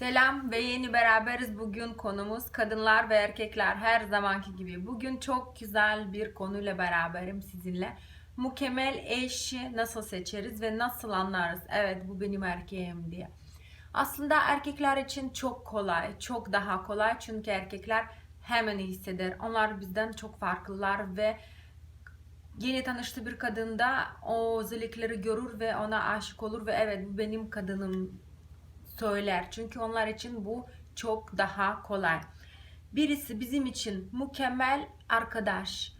Selam ve yeni beraberiz. Bugün konumuz kadınlar ve erkekler her zamanki gibi. Bugün çok güzel bir konuyla beraberim sizinle. Mükemmel eşi nasıl seçeriz ve nasıl anlarız? Evet bu benim erkeğim diye. Aslında erkekler için çok kolay, çok daha kolay çünkü erkekler hemen hisseder. Onlar bizden çok farklılar ve yeni tanıştığı bir kadında o özellikleri görür ve ona aşık olur ve evet bu benim kadınım söyler. Çünkü onlar için bu çok daha kolay. Birisi bizim için mükemmel arkadaş.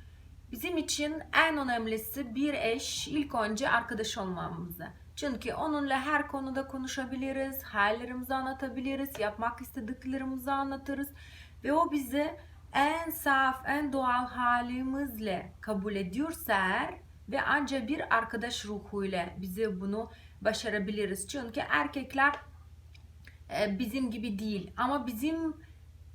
Bizim için en önemlisi bir eş ilk önce arkadaş olmamızı. Çünkü onunla her konuda konuşabiliriz, hallerimizi anlatabiliriz, yapmak istediklerimizi anlatırız ve o bizi en saf, en doğal halimizle kabul ediyorsa eğer ve ancak bir arkadaş ruhuyla bize bunu başarabiliriz. Çünkü erkekler bizim gibi değil ama bizim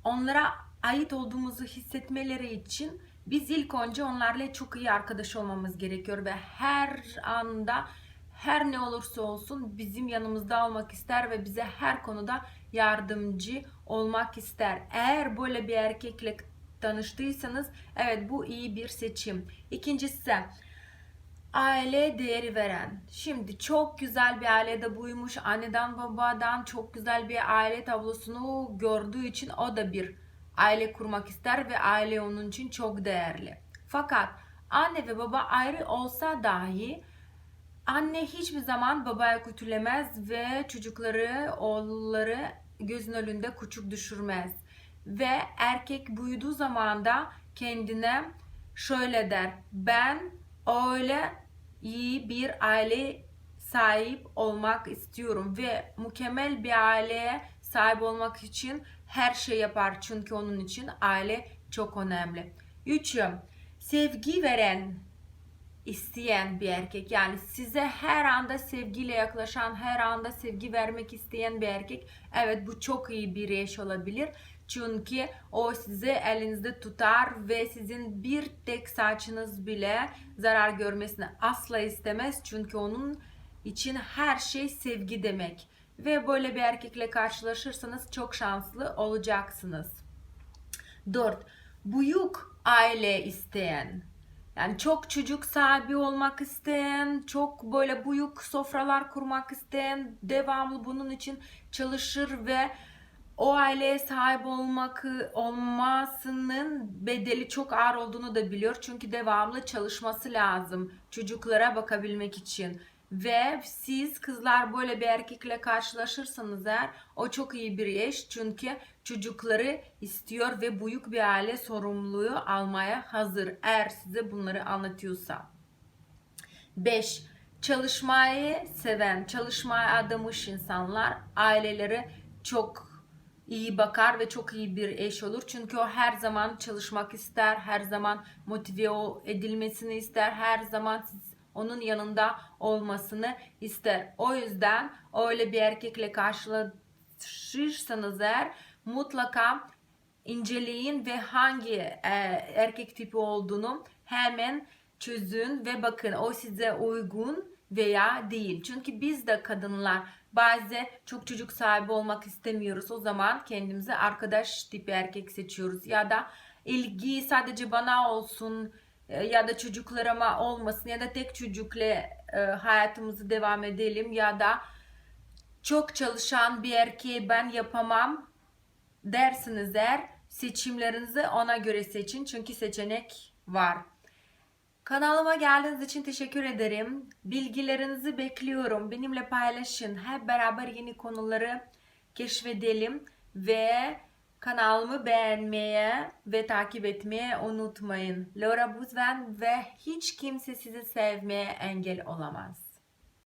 onlara ait olduğumuzu hissetmeleri için biz ilk önce onlarla çok iyi arkadaş olmamız gerekiyor ve her anda her ne olursa olsun bizim yanımızda olmak ister ve bize her konuda yardımcı olmak ister. Eğer böyle bir erkekle tanıştıysanız evet bu iyi bir seçim. İkincisi aile değeri veren. Şimdi çok güzel bir ailede büyümüş, anneden babadan çok güzel bir aile tablosunu gördüğü için o da bir aile kurmak ister ve aile onun için çok değerli. Fakat anne ve baba ayrı olsa dahi anne hiçbir zaman babaya kötülemez ve çocukları, oğulları gözün önünde küçük düşürmez. Ve erkek büyüdüğü zaman da kendine şöyle der. Ben öyle iyi bir aile sahip olmak istiyorum ve mükemmel bir aileye sahip olmak için her şey yapar. Çünkü onun için aile çok önemli. Üçüm, sevgi veren isteyen bir erkek. Yani size her anda sevgiyle yaklaşan her anda sevgi vermek isteyen bir erkek. Evet bu çok iyi bir eş olabilir çünkü o sizi elinizde tutar ve sizin bir tek saçınız bile zarar görmesini asla istemez. Çünkü onun için her şey sevgi demek. Ve böyle bir erkekle karşılaşırsanız çok şanslı olacaksınız. 4 büyük aile isteyen. Yani çok çocuk sahibi olmak isteyen, çok böyle büyük sofralar kurmak isteyen, devamlı bunun için çalışır ve o aileye sahip olmak olmasının bedeli çok ağır olduğunu da biliyor. Çünkü devamlı çalışması lazım çocuklara bakabilmek için. Ve siz kızlar böyle bir erkekle karşılaşırsanız eğer o çok iyi bir eş çünkü çocukları istiyor ve büyük bir aile sorumluluğu almaya hazır eğer size bunları anlatıyorsa. 5. Çalışmayı seven, çalışmaya adamış insanlar aileleri çok iyi bakar ve çok iyi bir eş olur. Çünkü o her zaman çalışmak ister, her zaman motive edilmesini ister, her zaman onun yanında olmasını ister. O yüzden öyle bir erkekle karşılaşırsanız eğer mutlaka inceleyin ve hangi e, erkek tipi olduğunu hemen çözün ve bakın o size uygun veya değil. Çünkü biz de kadınlar bazı çok çocuk sahibi olmak istemiyoruz. O zaman kendimize arkadaş tipi erkek seçiyoruz ya da ilgi sadece bana olsun e, ya da çocuklarıma olmasın ya da tek çocukla e, hayatımızı devam edelim ya da çok çalışan bir erkeği ben yapamam dersiniz eğer seçimlerinizi ona göre seçin çünkü seçenek var. Kanalıma geldiğiniz için teşekkür ederim. Bilgilerinizi bekliyorum. Benimle paylaşın. Hep beraber yeni konuları keşfedelim ve kanalımı beğenmeye ve takip etmeye unutmayın. Laura Buzven ve hiç kimse sizi sevmeye engel olamaz.